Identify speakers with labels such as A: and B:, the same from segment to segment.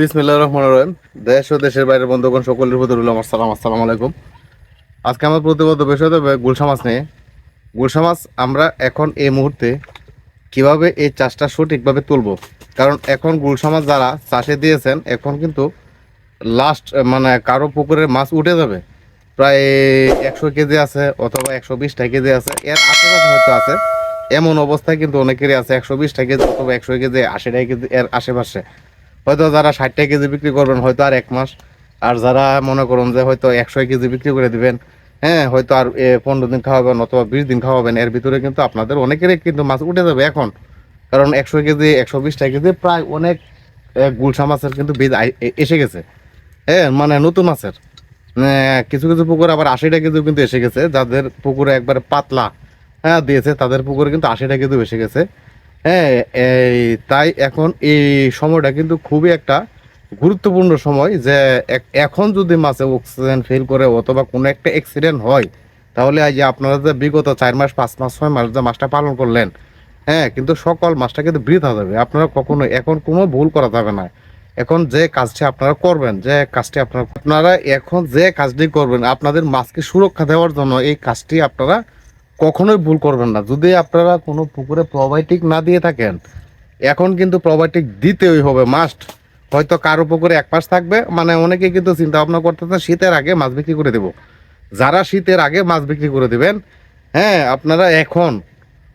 A: বিসমিল্লাহ রহমান রহিম। দেশ ও দেশের বাইরের বন্ধুগণ, সকলের প্রতি রইল আমার সালাম। আসসালামু আলাইকুম। আজকে আমার প্রতিবদ্ধ বিষয় হবে গুলশা মাছ নিয়ে। গুলশা মাছ আমরা এখন এই মুহূর্তে কীভাবে এই চাষটা সঠিকভাবে তুলব? কারণ এখন গুলশা মাছ যারা চাষে দিয়েছেন, এখন কিন্তু লাস্ট মানে কারও পুকুরের মাছ উঠে যাবে। প্রায় একশো কেজি আছে অথবা একশো বিশটা কেজি আছে। এর আশেপাশে হয়তো আছে। এমন অবস্থায় কিন্তু অনেকেরই আছে একশো বিশটা কেজি অথবা একশো কেজি, আশিটা কেজি এর আশেপাশে। হয়তো যারা ষাটটা কেজি বিক্রি করবেন, হয়তো আর এক মাস। আর যারা মনে করুন যে হয়তো একশো কেজি বিক্রি করে দিবেন হ্যাঁ হয়তো আর পনেরো দিন খাওয়াবেন অথবা বিশ দিন খাওয়াবেন, এর ভিতরে কিন্তু আপনাদের অনেকেরই কিন্তু মাছ উঠে যাবে এখন। কারণ একশো কেজি, একশো বিশটা কেজি প্রায় অনেক গুলশা মাছের কিন্তু বীজ এসে গেছে। হ্যাঁ মানে নতুন মাছের। কিছু কিছু পুকুর আবার আশিটা কেজি কিন্তু এসে গেছে। যাদের পুকুরে একবারে পাতলা হ্যাঁ দিয়েছে, তাদের পুকুরে কিন্তু আশিটা কেজি এসে গেছে। হ্যাঁ এই, তাই এখন এই সময়টা কিন্তু খুবই একটা গুরুত্বপূর্ণ সময় যে এখন যদি মাছে অক্সিজেন ফেল করে অথবা কোনো একটা অ্যাক্সিডেন্ট হয়, তাহলে আজ যে আপনারা যে বিগত চার মাস, পাঁচ মাস, ছয় মাস যে মাছটা পালন করলেন হ্যাঁ কিন্তু সকল মাছটা কিন্তু বৃথা যাবে। আপনারা কখনো, এখন কোনো ভুল করা যাবে না। এখন যে কাজটি আপনারা করবেন, যে কাজটি আপনারা আপনারা এখন যে কাজটি করবেন, আপনাদের মাছকে সুরক্ষা দেওয়ার জন্য এই কাজটি আপনারা কখনোই ভুল করবেন না। যদি আপনারা কোনো পুকুরে প্রোবায়োটিক না দিয়ে থাকেন, এখন কিন্তু প্রোবায়োটিক দিতেই হবে মাস্ট হয়তো কারও পুকুরে এক মাস থাকবে মানে অনেকে কিন্তু চিন্তা ভাবনা করতেছে, শীতের আগে মাছ বিক্রি করে দেব। যারা শীতের আগে মাছ বিক্রি করে দেবেন হ্যাঁ আপনারা এখন,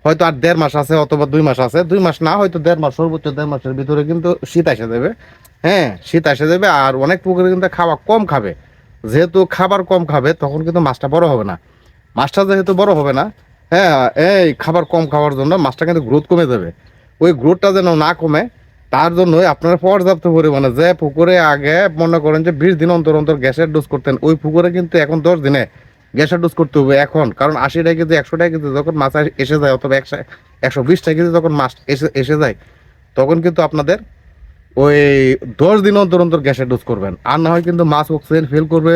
A: হয়তো আর দেড় মাস আছে অথবা দুই মাস আছে, দুই মাস না, হয়তো দেড় মাস, সর্বোচ্চ দেড় মাসের ভিতরে কিন্তু শীত এসে যাবে হ্যাঁ শীত এসে যাবে আর অনেক পুকুরে কিন্তু খাওয়া কম খাবে। যেহেতু খাবার কম খাবে, তখন কিন্তু মাছটা বড় হবে না। মাছটা যেহেতু বড় হবে না হ্যাঁ এই খাবার কম খাওয়ার জন্য মাছটা কিন্তু গ্রোথ কমে যাবে। ওই গ্রোথটা যেন না কমে, তার জন্যই আপনারা পর্যাপ্ত পরিমাণে যে পুকুরে আগে মনে করেন যে বিশ দিন অন্তর অন্তর গ্যাসের ডোজ করতেন, ওই পুকুরে কিন্তু এখন দশ দিনে গ্যাসের ডোজ করতে হবে এখন। কারণ আশি টাকা কেজি একশো টাকা কেজি যখন মাছ এসে যায় অথবা একশো একশো বিশ টাকা কেজি যখন মাছ এসে এসে যায়, তখন কিন্তু আপনাদের ওই দশ দিন অন্তর অন্তর গ্যাসের ডোজ করবেন। আর না হয় কিন্তু মাছ অক্সিজেন ফিল করবে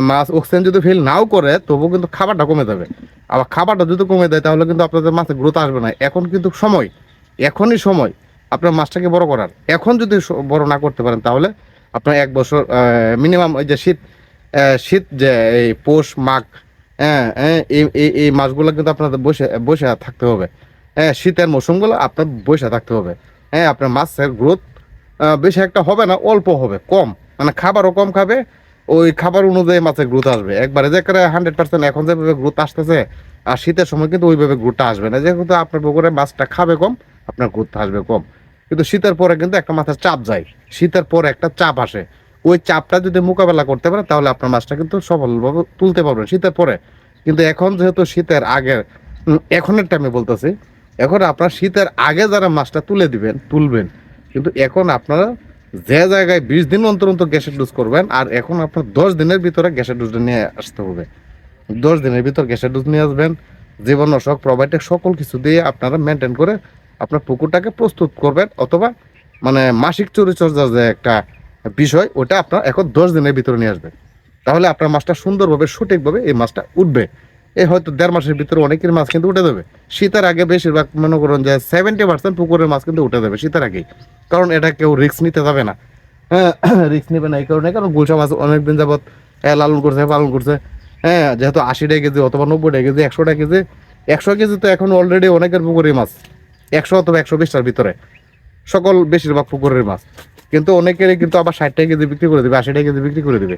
A: মাছ অক্সিজেন যদি ফিল নাও করে, তবুও কিন্তু খাবারটা কমে যাবে। আবার খাবারটা যদি কমে দেয়, তাহলে কিন্তু আপনাদের মাছে গ্রোথ আসবে না। এখন কিন্তু সময়, এখনই সময় আপনার মাছটাকে বড় করার। এখন যদি বড় না করতে পারেন, তাহলে আপনার এক বছর মিনিমাম ওই যে শীত শীত যে এই পৌষ, মাঘ হ্যাঁ এই, এই- মাসগুলো কিন্তু আপনাদের বসে বসে থাকতে হবে। হ্যাঁ শীতের মৌসুমগুলো আপনার বসে থাকতে হবে। হ্যাঁ আপনার মাছের গ্রোথ বেশি একটা হবে না, অল্প হবে, কম। মানে খাবারও কম খাবে ওই খাবার অনুযায়ী মাছের গ্রোথ আসবে। একবারে যে করে হান্ড্রেড পার্সেন্ট এখন যেভাবে গ্রোথ আসতেছে আর শীতের সময় কিন্তু ওইভাবে গ্রোথটা আসবে না। যেহেতু আপনার পুকুরে মাছটা খাবে কম আপনার গ্রোথ আসবে কম। কিন্তু শীতের পরে কিন্তু একটা মাথার চাপ যায়। শীতের পরে একটা চাপ আসে। ওই চাপটা যদি মোকাবেলা করতে পারে তাহলে আপনার মাছটা কিন্তু সফলভাবে তুলতে পারবেন শীতের পরে। কিন্তু এখন যেহেতু শীতের আগে উম, এখনের টাইমে বলতেছি এখন আপনার শীতের আগে যারা মাছটা তুলে দিবেন তুলবেন কিন্তু এখন আপনারা যে জায়গায় বিশ দিন অন্তর অন্তর গ্যাসের ডোজ করবেন, আর এখন আপনার দশ দিনের ভিতরে গ্যাসের ডোজটা নিয়ে আসতে হবে। দশ দিনের ভিতর গ্যাসের ডোজ নিয়ে আসবেন জীবনাশক প্রোবায়োটিক সকল কিছু দিয়ে আপনারা মেনটেন করে আপনার পুকুরটাকে প্রস্তুত করবেন, অথবা মানে মাসিক চরিচর্যার যে একটা বিষয় ওটা আপনার এখন দশ দিনের ভিতরে নিয়ে আসবেন। তাহলে আপনার মাছটা সুন্দরভাবে, সঠিকভাবে এই মাছটা উঠবে। এই হয়তো দেড় মাসের ভিতরে অনেকের মাছ কিন্তু উঠে যাবে। শীতের আগে বেশিরভাগ মনে করুন যে সেভেন্টি পার্সেন্ট পুকুরের মাছ কিন্তু উঠে যাবে শীতের আগেই। কারণ এটা কেউ রিস্ক নিতে যাবে না। হ্যাঁ রিস্ক নেবে না এই কারণে কারণ গুলশা মাছ অনেকদিন যাবত হ্যাঁ, লালন করছে পালন করছে। হ্যাঁ যেহেতু আশি টাকা কেজি অথবা নব্বই টাকা কেজি একশো টাকা কেজি একশো কেজি তো এখন অলরেডি অনেকের পুকুরের মাছ। একশো অথবা একশো বিশটার ভিতরে। সকল বেশিরভাগ পুকুরের মাছ। কিন্তু অনেকেরই কিন্তু আবার ষাট টাকা কেজি বিক্রি করে দেবে, আশি টাকা কেজি বিক্রি করে দেবে।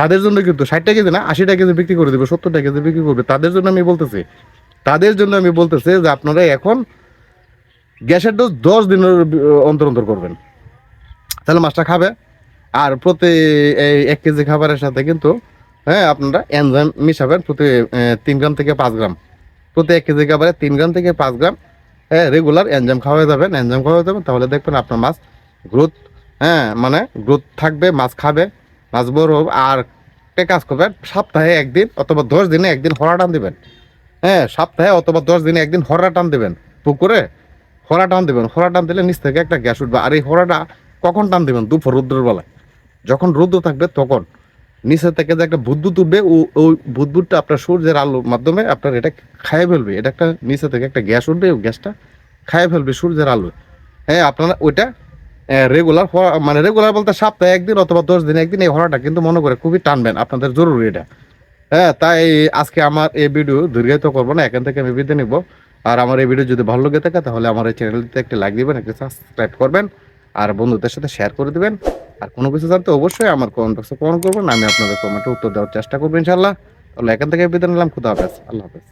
A: তাদের জন্য কিন্তু ষাট টাকা কেজি না, আশি টাকা কেজি বিক্রি করে দেবে, সত্তর টাকা কেজি বিক্রি করবে। তাদের জন্য আমি বলতেছি, তাদের জন্য আমি বলতেছি যে আপনারা এখন গ্যাসের ডোজ দশ দিনের অন্তর অন্তর করবেন। তাহলে মাছটা খাবে, আর প্রতি এই এক কেজি খাবারের সাথে কিন্তু হ্যাঁ আপনারা এনজাইম মিশাবেন প্রতি তিন গ্রাম থেকে পাঁচ গ্রাম। প্রতি এক কেজি খাবারে তিন গ্রাম থেকে পাঁচ গ্রাম হ্যাঁ রেগুলার এনজাইম খাওয়া যাবেন এনজাম খাওয়া যাবেন তাহলে দেখবেন আপনার মাছ গ্রোথ হ্যাঁ মানে গ্রোথ থাকবে, মাছ খাবে, মাছ বড় হবে, আর একটা কাজ করবেন, সপ্তাহে একদিন অথবা দশ দিনে একদিন হরা টান দেবেন। হ্যাঁ সপ্তাহে অথবা দশ দিনে একদিন হরা টান দেবেন, পুকুরে হরা টান দেবেন। হরা টান দিলে নিচ থেকে একটা গ্যাস উঠবে, আর এই হরাটা কখন টান দেবেন? দুপুর রৌদ্রের বেলায় যখন রৌদ্র থাকবে তখন। নিচে থেকে যে একটা বুদ্বুদ উঠবে, ও- ওই বুদ্বুদটা আপনার সূর্যের আলোর মাধ্যমে আপনার এটা খাইয়ে ফেলবে। এটা একটা নিচে থেকে একটা গ্যাস উঠবে ওই গ্যাসটা খাইয়ে ফেলবে সূর্যের আলো হ্যাঁ আপনারা ওইটা রেগুলার মানে রেগুলার বলতে সপ্তাহে একদিন অথবা দশ দিন একদিন এই হরাটা কিন্তু মনে করে খুবই টানবেন, আপনাদের জরুরি এটা। হ্যাঁ তাই আজকে আমার এই ভিডিও দীর্ঘায়িত করব না, এখান থেকে আমি বিদায় নিব। আর আমার এই ভিডিও যদি ভালো লেগে থাকে, তাহলে আমার এই চ্যানেলটিতে একটা লাইক দিবেন, একটা সাবস্ক্রাইব করবেন, আর বন্ধুদের সাথে শেয়ার করে দিবেন। আর কোনো কিছু জানতে অবশ্যই আমার কমেন্ট বক্সে কমেন্ট করবেন, আমি আপনাদের কমেন্টে উত্তর দেওয়ার চেষ্টা করব ইনশাল্লাহ তাহলে এখান থেকে বিদায় নিলাম, খুদা হাফেজ, আল্লাহ হাফেজ।